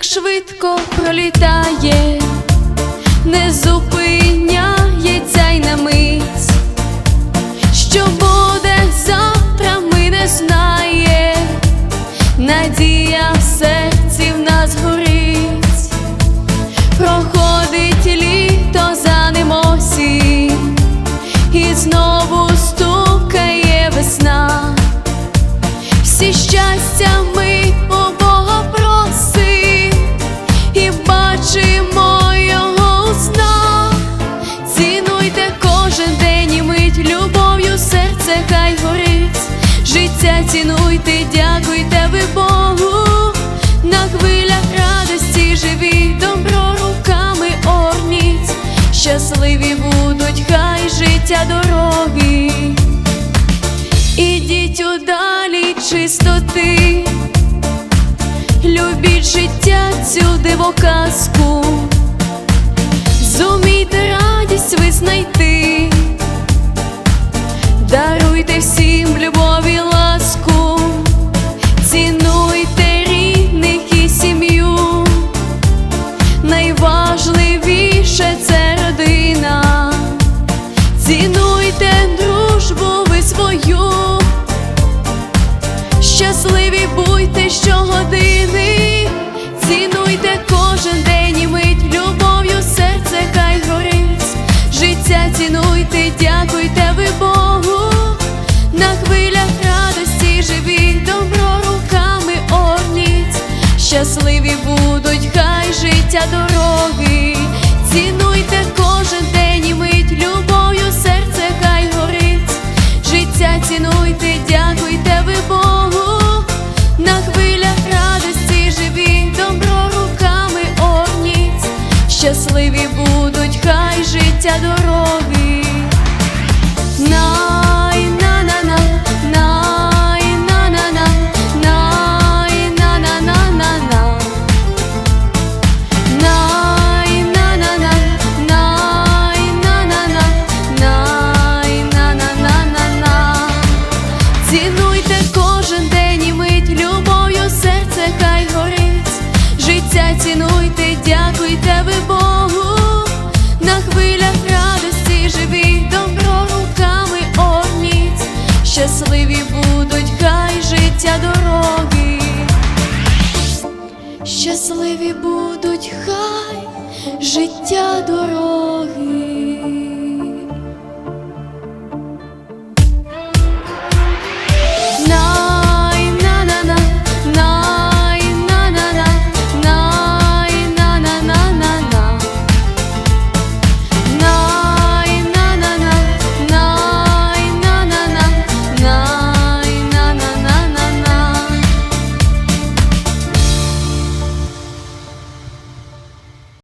так швидко пролітає. Життя цінуйте, дякуйте ви Богу, на хвилях радості живі, добро руками орніть, щасливі будуть, хай життя дороги. Ідіть удалі чистоти, любіть життя цю дивоказку, зумійте радість ви щогодини, цінуйте кожен день і мить, любов'ю серце хай горить, життя цінуйте, дякуйте ви Богу, на хвилях радості живі, добро руками орніть, щасливі будуть, хай життя дороги, цінуйте кожен день і мить, любов'ю серце хай горить, життя цінуйте, дякуйте на на на на на Цінуйте кожен день і мить, любов'ю серце хай горить, життя цінуйте, дякуйте ви Богу, на хвилях радості. Живі, добро руками орніть, щасливі будуть, хай життя дороги, щасливі будуть, хай життя дороги.